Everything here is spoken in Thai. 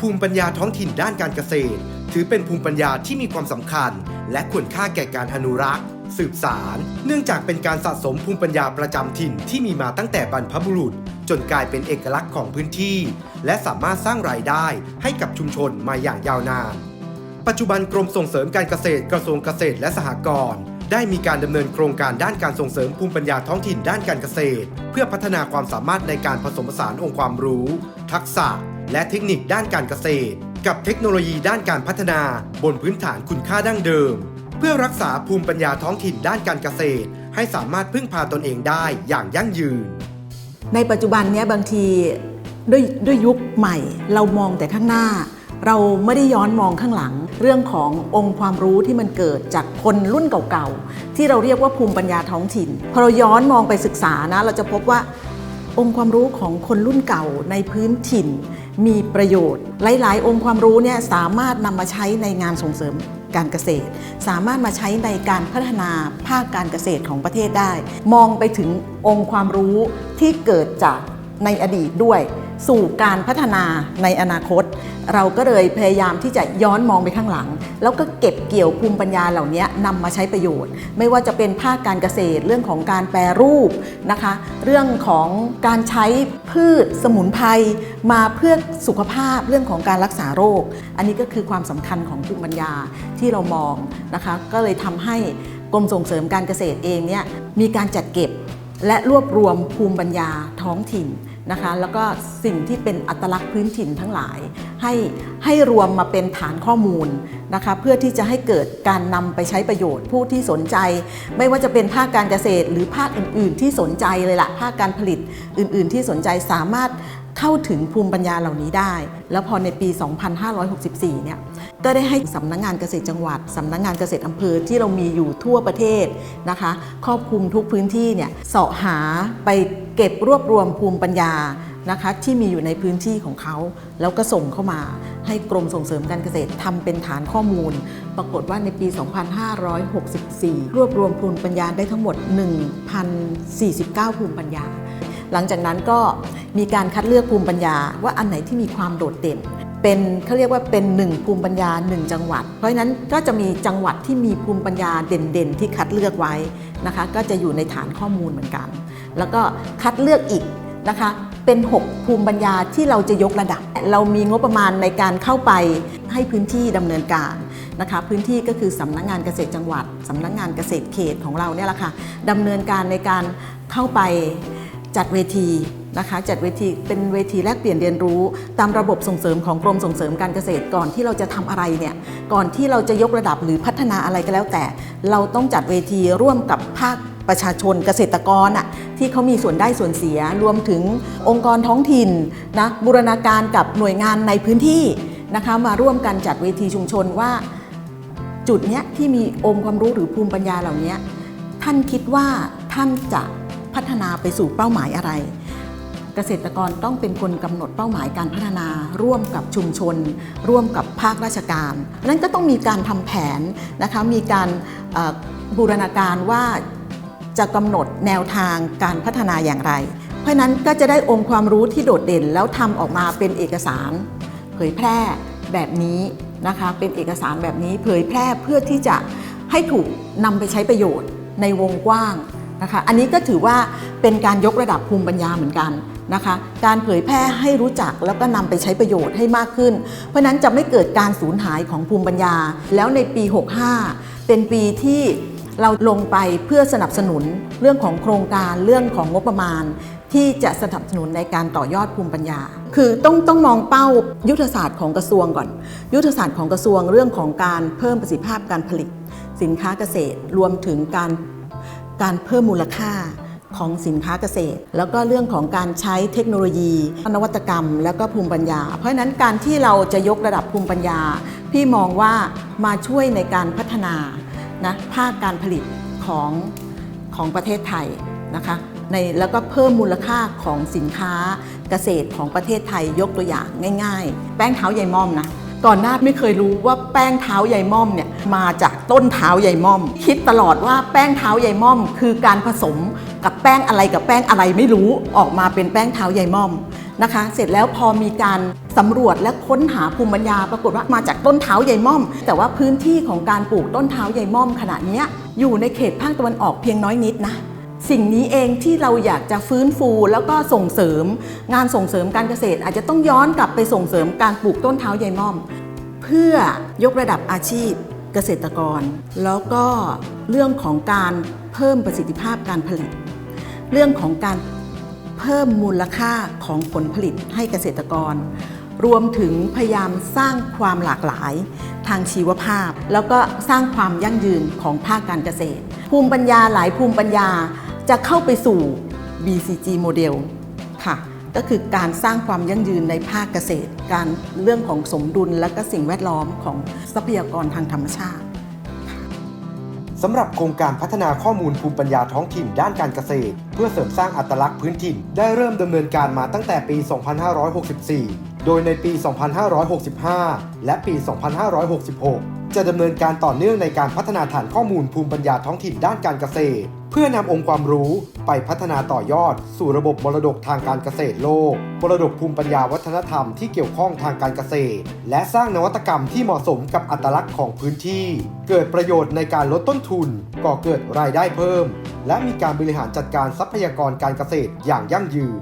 ภูมิปัญญาท้องถิ่นด้านการเกษตร ถือเป็นภูมิปัญญาที่มีความสำคัญ และควรค่าแก่การอนุรักษ์ สืบสาร เนื่องจากเป็นการสะสมภูมิปัญญาประจำถิ่นที่มีมาตั้งแต่บรรพบุรุษ จนกลายเป็นเอกลักษณ์ของพื้นที่ และสามารถสร้างรายได้ให้กับชุมชนมาอย่างยาวนาน ปัจจุบันกรมส่งเสริมการเกษตรกระทรวงเกษตรและสหกรณ์ได้มีการดำเนินโครงการด้านการส่งเสริมภูมิปัญญาท้องถิ่นด้านการเกษตร เพื่อพัฒนาความสามารถในการผสมผสานองค์ความรู้ ทักษะ และเทคนิคด้านการเกษตร กับเทคโนโลยีด้านการพัฒนาบนพื้นฐานคุณค่าดั้งเดิม เพื่อรักษาภูมิปัญญาท้องถิ่นด้านการเกษตร ให้สามารถพึ่งพาตนเองได้อย่างยั่งยืน ในปัจจุบันเนี้ยบางทีด้วยด้วยยุคใหม่ เรามองแต่ข้างหน้า เราไม่ได้ย้อนมองข้างหลัง เรื่องขององค์ความรู้ที่มันเกิดจากคนรุ่นเก่าๆที่เราเรียกว่าภูมิปัญญาท้องถิ่นพอเราย้อนมองไปศึกษานะ เราจะพบว่า องค์ความรู้ของคนรุ่นเก่าในพื้นถิ่น มีประโยชน์ หลาย ๆ องค์ความรู้เนี่ยสามารถนำมาใช้ในงานส่งเสริมการเกษตร สามารถมาใช้ในการพัฒนาภาคการเกษตรของประเทศได้ มองไปถึงองค์ความรู้ที่เกิดจากในอดีตด้วย สู่การพัฒนาในอนาคต เราก็เลยพยายามที่จะย้อนมองไปข้างหลัง แล้วก็เก็บเกี่ยวภูมิปัญญาเหล่านี้นำมาใช้ประโยชน์ ไม่ว่าจะเป็นภาคการเกษตรเรื่องของการแปรรูปนะคะ เรื่องของการใช้พืชสมุนไพรมาเพื่อสุขภาพเรื่องของการรักษาโรค อันนี้ก็คือความสำคัญของภูมิปัญญาที่เรามองนะคะ ก็เลยทำให้กรมส่งเสริมการเกษตรเองเนี่ยมีการจัดเก็บและรวบรวมภูมิปัญญาท้องถิ่น นะคะแล้วก็สิ่งที่เป็นอัตลักษณ์พื้นถิ่นทั้งหลาย ให้ให้รวมมาเป็นฐานข้อมูลนะคะเพื่อที่จะให้เกิดการนำไปใช้ประโยชน์ผู้ที่สนใจ ไม่ว่าจะเป็นภาคการเกษตร หรือภาคอื่น ๆ ที่สนใจเลยละภาคการผลิตอื่น ๆ ที่สนใจสามารถเข้าถึงภูมิปัญญาเหล่านี้ได้ แล้วพอในปี 2564 เนี่ย ก็ได้ให้สำนักงงานเกษตรจังหวัด สำนักงงานเกษตรอำเภอที่เรามีอยู่ทั่วประเทศนะคะ ครอบคลุมทุกพื้นที่เนี่ยเสาะหาไปเก็บรวบรวมภูมิปัญญานะคะที่มีอยู่ในพื้นที่ของเขา แล้วก็ส่งเข้ามาให้กรมส่งเสริมการเกษตรทำเป็นฐานข้อมูล ปรากฏว่าในปี 2564 รวบรวมภูมิปัญญาได้ทั้งหมด 1,049 ภูมิปัญญา หลังจากนั้นก็มีการคัดเลือกภูมิปัญญาว่าอันไหนที่มีความโดดเด่น เป็นเขาเรียกว่าเป็นหนึ่งภูมิปัญญาหนึ่งจังหวัด เพราะฉะนั้นก็จะมีจังหวัดที่มีภูมิปัญญาเด่นๆ ที่คัดเลือกไว้นะคะ ก็จะอยู่ในฐานข้อมูลเหมือนกัน แล้วก็คัดเลือกอีกนะคะ เป็น 6 ภูมิปัญญาที่เราจะยกระดับ เรามีงบประมาณในการเข้าไปให้พื้นที่ดำเนินการนะคะ พื้นที่ก็คือสำนักงานเกษตรจังหวัดสำนักงานเกษตรเขตของเราเนี่ยแหละค่ะดำเนินการในการเข้าไปจัดเวทีนะคะจัดเวทีเป็นเวทีแลกเปลี่ยนเรียนรู้ ตามระบบส่งเสริมของกรมส่งเสริมการเกษตรก่อนที่เราจะทำอะไรเนี่ยก่อนที่เราจะยกระดับหรือพัฒนาอะไรก็แล้วแต่ เราต้องจัดเวทีร่วมกับภาค ประชาชนเกษตรกรอะที่เขามีส่วนได้ส่วนเสีย รวมถึงองค์กรท้องถิ่นนะบูรณาการกับหน่วยงานในพื้นที่นะคะมาร่วมกันจัดเวทีชุมชนว่า จุดเนี้ยที่มีองค์ความรู้หรือภูมิปัญญาเหล่านี้ท่านคิดว่าท่านจะพัฒนาไปสู่เป้าหมายอะไร เกษตรกรต้องเป็นคนกำหนดเป้าหมายการพัฒนา ร่วมกับชุมชน ร่วมกับภาคราชการนั้นก็ต้องมีการทำแผนนะคะมีการบูรณาการว่า จะกำหนดแนวทางการพัฒนาอย่างไร เพราะนั้นก็จะได้องค์ความรู้ที่โดดเด่นแล้วทำออกมาเป็นเอกสาร เผยแพร่แบบนี้นะคะ เป็นเอกสารแบบนี้เผยแพร่เพื่อที่จะให้ถูกนำไปใช้ประโยชน์ในวงกว้างนะคะ อันนี้ก็ถือว่าเป็นการยกระดับภูมิปัญญาเหมือนกันนะคะ การเผยแพร่ให้รู้จักแล้วก็นำไปใช้ประโยชน์ให้มากขึ้น เพราะนั้นจะไม่เกิดการสูญหายของภูมิปัญญา แล้วในปี 65 เป็นปีที่ เราลงไปเพื่อสนับสนุนเรื่องของโครงการเรื่องของงบประมาณ ที่จะสนับสนุนในการต่อยอดภูมิปัญญา คือต้องต้องมองเป้ายุทธศาสตร์ของกระทรวงก่อน ยุทธศาสตร์ของกระทรวงเรื่องของการเพิ่มประสิทธิภาพการผลิต สินค้าเกษตรรวมถึงการการเพิ่มมูลค่าของสินค้าเกษตร แล้วก็เรื่องของการใช้เทคโนโลยี นวัตกรรม แล้วก็ภูมิปัญญา เพราะฉะนั้นการที่เราจะยกระดับภูมิปัญญา พี่มองว่ามาช่วยในการพัฒนา นะภาคการผลิตของของประเทศไทยนะคะในแล้วก็เพิ่มมูลค่าของสินค้าเกษตรของประเทศไทยยกตัวอย่างง่าย ๆ แป้งเท้าใยม่อมนะก่อนหน้าไม่เคยรู้ว่าแป้งเท้าใยม่อมเนี่ยมาจากต้นเท้าใยม่อม คิดตลอดว่าแป้งเท้าใยม่อม คือการผสมกับแป้งอะไรกับแป้งอะไรไม่รู้ออกมาเป็นแป้งเท้าใยม่อม นะคะ เสร็จแล้วพอมีการสำรวจและค้นหาภูมิปัญญา ปรากฏว่ามาจากต้นเท้าใยม่อม แต่ว่าพื้นที่ของการปลูกต้นเท้าใยม่อมขณะนี้อยู่ในเขตภาคตะวันออกเพียงน้อยนิดนะสิ่งนี้เองที่เราอยากจะฟื้นฟูแล้วก็ส่งเสริม งานส่งเสริมการเกษตร อาจจะต้องย้อนกลับไปส่งเสริมการปลูกต้นเท้าใยม่อม เพื่อยกระดับอาชีพเกษตรกร แล้วก็เรื่องของการเพิ่มประสิทธิภาพการผลิต เรื่องของการ เพิ่มมูลค่าของผลผลิตให้เกษตรกร รวมถึงพยายามสร้างความหลากหลายทางชีวภาพ แล้วก็สร้างความยั่งยืนของภาคการเกษตร ภูมิปัญญาหลายภูมิปัญญาจะเข้าไปสู่ BCG โมเดลค่ะก็คือการสร้างความยั่งยืนในภาคเกษตร การเรื่องของสมดุลและก็สิ่งแวดล้อมของทรัพยากรทางธรรมชาติ สำหรับโครงการพัฒนาข้อมูลภูมิปัญญาท้องถิ่นด้านการเกษตร เพื่อเสริมสร้างอัตลักษณ์พื้นถิ่น ได้เริ่มดำเนินการมาตั้งแต่ปี 2564 โดยในปี 2565 และปี 2566 จะดำเนินการต่อเนื่องในการพัฒนาฐานข้อมูลภูมิปัญญาท้องถิ่นด้านการเกษตร เพื่อนำองค์ความรู้ไปพัฒนาต่อยอด สู่ระบบมรดกทางการเกษตรโลกมรดกภูมิปัญญาวัฒนธรรมที่เกี่ยวข้องทางการเกษตร และสร้างนวัตกรรมที่เหมาะสมกับอัตลักษณ์ของพื้นที่ เกิดประโยชน์ในการลดต้นทุน ก่อเกิดรายได้เพิ่ม และมีการบริหารจัดการทรัพยากรการเกษตรอย่างยั่งยืน